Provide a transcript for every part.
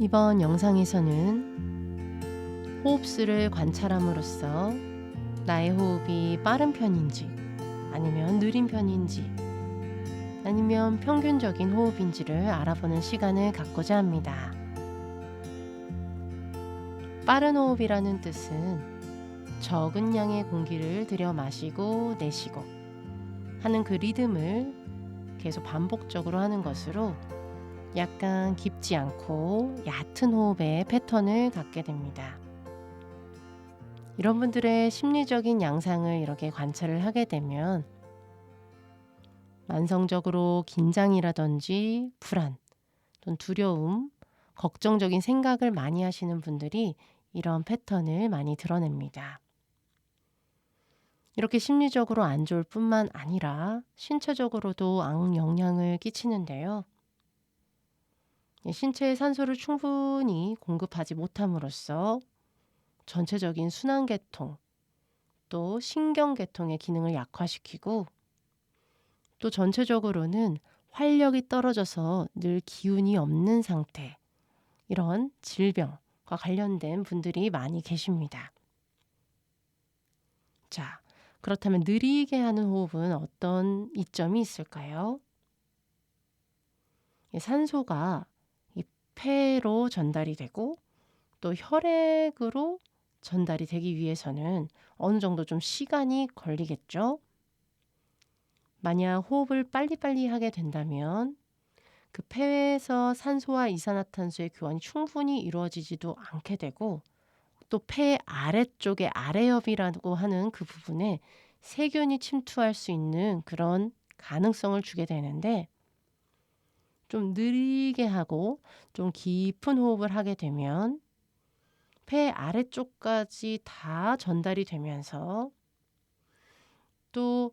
이번 영상에서는 호흡수를 관찰함으로써 나의 호흡이 빠른 편인지 아니면 느린 편인지 아니면 평균적인 호흡인지를 알아보는 시간을 갖고자 합니다. 빠른 호흡이라는 뜻은 적은 양의 공기를 들여 마시고 내쉬고 하는 그 리듬을 계속 반복적으로 하는 것으로 약간 깊지 않고 얕은 호흡의 패턴을 갖게 됩니다. 이런 분들의 심리적인 양상을 이렇게 관찰을 하게 되면 만성적으로 긴장이라든지 불안 또는 두려움, 걱정적인 생각을 많이 하시는 분들이 이런 패턴을 많이 드러냅니다. 이렇게 심리적으로 안 좋을 뿐만 아니라 신체적으로도 악영향을 끼치는데요. 신체에 산소를 충분히 공급하지 못함으로써 전체적인 순환계통, 또 신경계통의 기능을 약화시키고 또 전체적으로는 활력이 떨어져서 늘 기운이 없는 상태, 이런 질병과 관련된 분들이 많이 계십니다. 자, 그렇다면 느리게 하는 호흡은 어떤 이점이 있을까요? 산소가 폐로 전달이 되고 또 혈액으로 전달이 되기 위해서는 어느 정도 좀 시간이 걸리겠죠. 만약 호흡을 빨리빨리 하게 된다면 그 폐에서 산소와 이산화탄소의 교환이 충분히 이루어지지도 않게 되고 또 폐 아래쪽에 아래엽이라고 하는 그 부분에 세균이 침투할 수 있는 그런 가능성을 주게 되는데 좀 느리게 하고 좀 깊은 호흡을 하게 되면 폐 아래쪽까지 다 전달이 되면서 또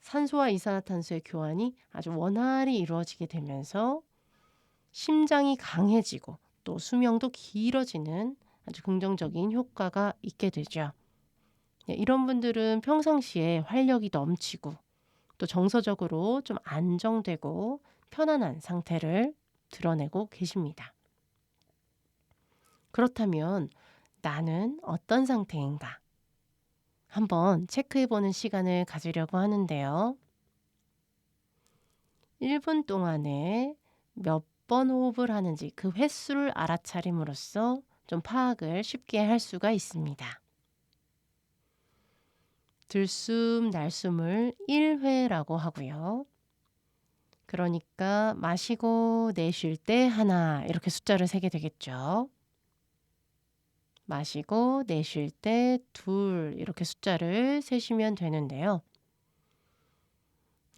산소와 이산화탄소의 교환이 아주 원활히 이루어지게 되면서 심장이 강해지고 또 수명도 길어지는 아주 긍정적인 효과가 있게 되죠. 네, 이런 분들은 평상시에 활력이 넘치고 또 정서적으로 좀 안정되고 편안한 상태를 드러내고 계십니다. 그렇다면 나는 어떤 상태인가? 한번 체크해 보는 시간을 가지려고 하는데요. 1분 동안에 몇 번 호흡을 하는지 그 횟수를 알아차림으로써 좀 파악을 쉽게 할 수가 있습니다. 들숨, 날숨을 1회라고 하고요. 그러니까 마시고 내쉴 때 하나 이렇게 숫자를 세게 되겠죠. 마시고 내쉴 때 둘 이렇게 숫자를 세시면 되는데요.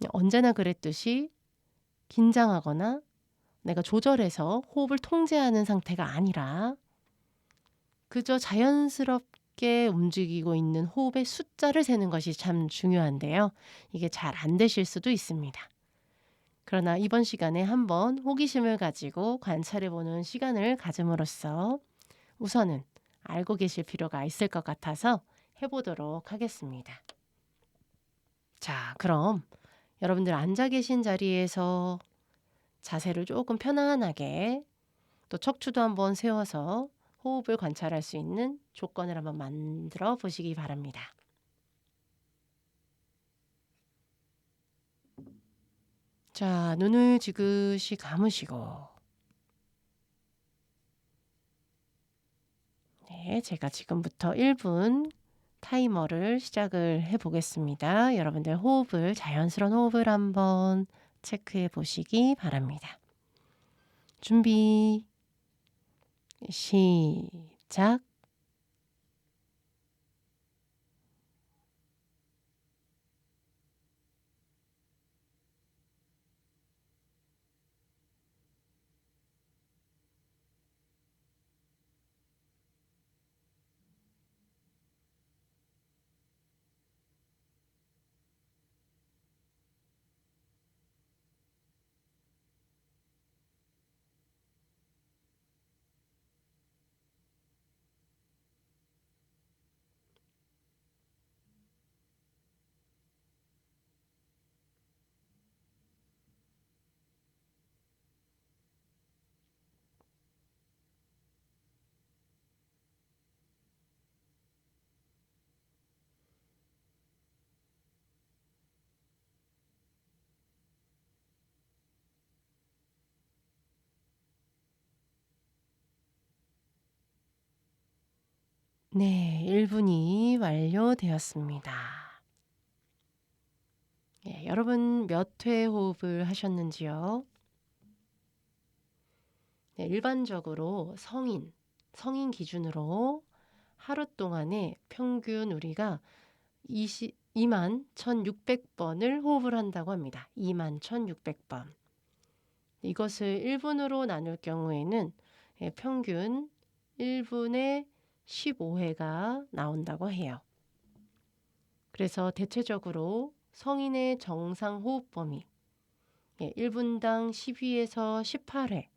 언제나 그랬듯이 긴장하거나 내가 조절해서 호흡을 통제하는 상태가 아니라 그저 자연스럽게 움직이고 있는 호흡의 숫자를 세는 것이 참 중요한데요. 이게 잘 안 되실 수도 있습니다. 그러나 이번 시간에 한번 호기심을 가지고 관찰해 보는 시간을 가짐으로써 우선은 알고 계실 필요가 있을 것 같아서 해보도록 하겠습니다. 자, 그럼 여러분들 앉아 계신 자리에서 자세를 조금 편안하게 또 척추도 한번 세워서 호흡을 관찰할 수 있는 조건을 한번 만들어 보시기 바랍니다. 자, 눈을 지그시 감으시고. 네, 제가 지금부터 1분 타이머를 시작을 해 보겠습니다. 여러분들 호흡을, 자연스러운 호흡을 한번 체크해 보시기 바랍니다. 준비, 시작. 네, 1분이 완료되었습니다. 예, 여러분 몇 회 호흡을 하셨는지요? 네, 일반적으로 성인, 성인 기준으로 하루 동안에 평균 우리가 20, 2만 1600번을 호흡을 한다고 합니다. 2만 1600번. 이것을 1분으로 나눌 경우에는 예, 평균 1분에 15회가 나온다고 해요. 그래서 대체적으로 성인의 정상 호흡 범위 예, 1분당 12에서 18회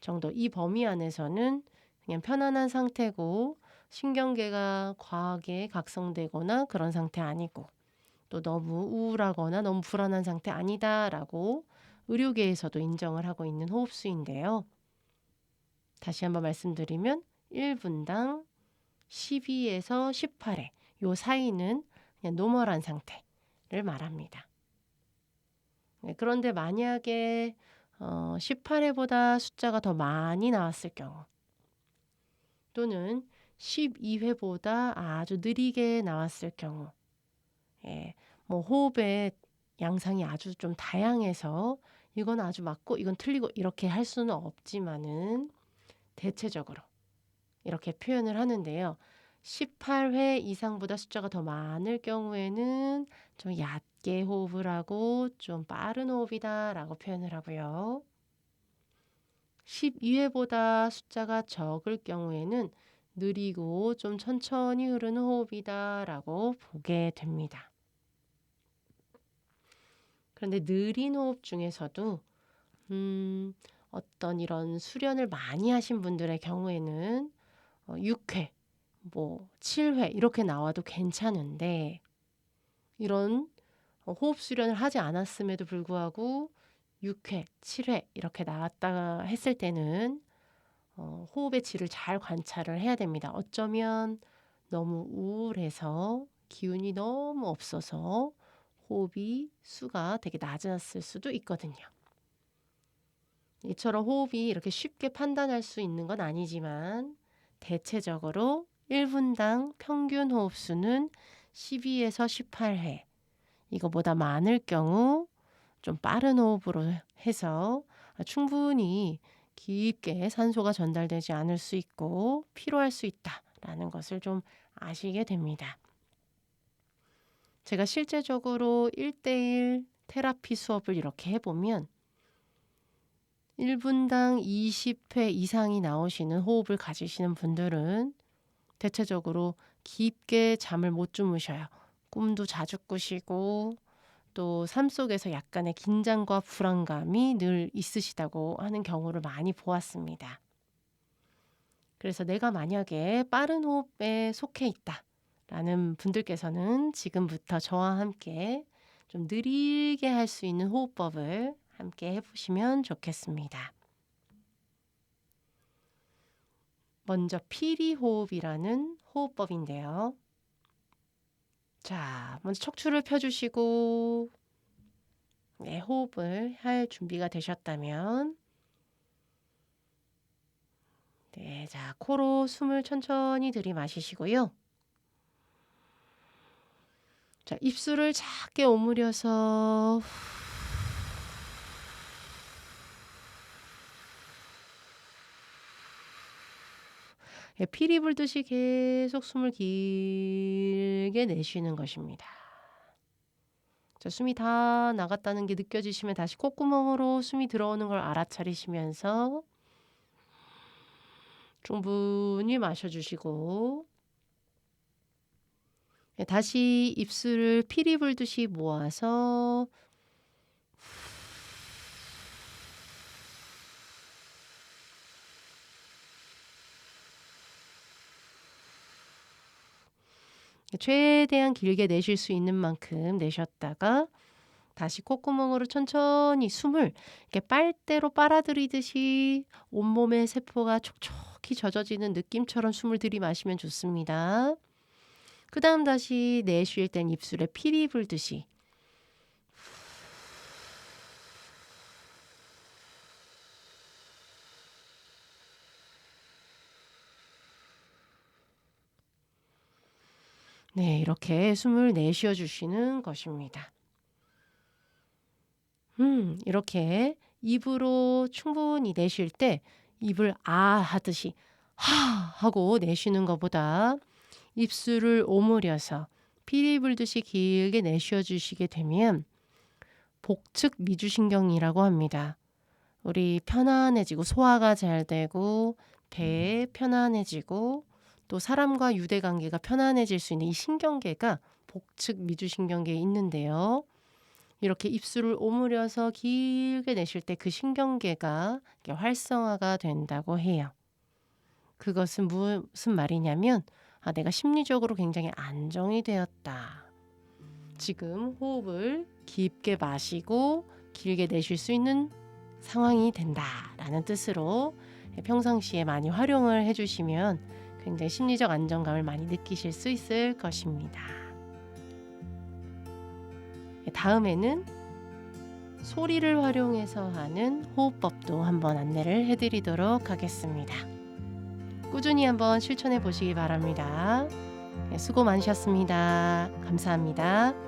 정도 이 범위 안에서는 그냥 편안한 상태고 신경계가 과하게 각성되거나 그런 상태 아니고 또 너무 우울하거나 너무 불안한 상태 아니다라고 의료계에서도 인정을 하고 있는 호흡수인데요. 다시 한번 말씀드리면 1분당 12에서 18회 요 사이는 그냥 노멀한 상태를 말합니다. 네, 그런데 만약에 어, 18회보다 숫자가 더 많이 나왔을 경우 또는 12회보다 아주 느리게 나왔을 경우 예, 뭐 호흡의 양상이 아주 좀 다양해서 이건 아주 맞고 이건 틀리고 이렇게 할 수는 없지만은 대체적으로 이렇게 표현을 하는데요. 18회 이상보다 숫자가 더 많을 경우에는 좀 얕게 호흡을 하고 좀 빠른 호흡이다 라고 표현을 하고요. 12회보다 숫자가 적을 경우에는 느리고 좀 천천히 흐르는 호흡이다 라고 보게 됩니다. 그런데 느린 호흡 중에서도 음, 어떤 이런 수련을 많이 하신 분들의 경우에는 어, 6회, 뭐 7회 이렇게 나와도 괜찮은데 이런 어, 호흡 수련을 하지 않았음에도 불구하고 6회, 7회 이렇게 나왔다 했을 때는 어, 호흡의 질을 잘 관찰을 해야 됩니다. 어쩌면 너무 우울해서 기운이 너무 없어서 호흡이 수가 되게 낮았을 수도 있거든요. 이처럼 호흡이 이렇게 쉽게 판단할 수 있는 건 아니지만 대체적으로 1분당 평균 호흡수는 12에서 18회. 이거보다 많을 경우 좀 빠른 호흡으로 해서 충분히 깊게 산소가 전달되지 않을 수 있고 피로할 수 있다라는 것을 좀 아시게 됩니다. 제가 실제적으로 1대1 테라피 수업을 이렇게 해보면 1분당 20회 이상이 나오시는 호흡을 가지시는 분들은 대체적으로 깊게 잠을 못 주무셔요. 꿈도 자주 꾸시고 또 삶 속에서 약간의 긴장과 불안감이 늘 있으시다고 하는 경우를 많이 보았습니다. 그래서 내가 만약에 빠른 호흡에 속해 있다. 라는 분들께서는 지금부터 저와 함께 좀 느리게 할 수 있는 호흡법을 함께 해보시면 좋겠습니다. 먼저 피리 호흡이라는 호흡법인데요. 자, 먼저 척추를 펴주시고, 네, 호흡을 할 준비가 되셨다면, 네, 자, 코로 숨을 천천히 들이마시시고요. 자, 입술을 작게 오므려서 예, 피리 불듯이 계속 숨을 길게 내쉬는 것입니다. 자, 숨이 다 나갔다는 게 느껴지시면 다시 콧구멍으로 숨이 들어오는 걸 알아차리시면서 충분히 마셔주시고 예, 다시 입술을 피리 불듯이 모아서 최대한 길게 내쉴 수 있는 만큼 내셨다가 다시 콧구멍으로 천천히 숨을 이렇게 빨대로 빨아들이듯이 온몸의 세포가 촉촉히 젖어지는 느낌처럼 숨을 들이마시면 좋습니다. 그 다음 다시 내쉴 땐 입술에 피리 불듯이 네, 이렇게 숨을 내쉬어 주시는 것입니다. 음, 이렇게 입으로 충분히 내쉴 때 입을 아 하듯이 하 하고 내쉬는 것보다 입술을 오므려서 피리 불듯이 길게 내쉬어 주시게 되면 복측 미주신경이라고 합니다. 우리 편안해지고 소화가 잘 되고 배 편안해지고 또 사람과 유대 관계가 편안해질 수 있는 이 신경계가 복측 미주신경계에 있는데요. 이렇게 입술을 오므려서 길게 내쉴 때 그 신경계가 활성화가 된다고 해요. 그것은 무슨 말이냐면 아, 내가 심리적으로 굉장히 안정이 되었다. 지금 호흡을 깊게 마시고 길게 내쉴 수 있는 상황이 된다라는 뜻으로 평상시에 많이 활용을 해주시면 굉장히 심리적 안정감을 많이 느끼실 수 있을 것입니다. 다음에는 소리를 활용해서 하는 호흡법도 한번 안내를 해드리도록 하겠습니다. 꾸준히 한번 실천해 보시기 바랍니다. 네, 수고 많으셨습니다. 감사합니다.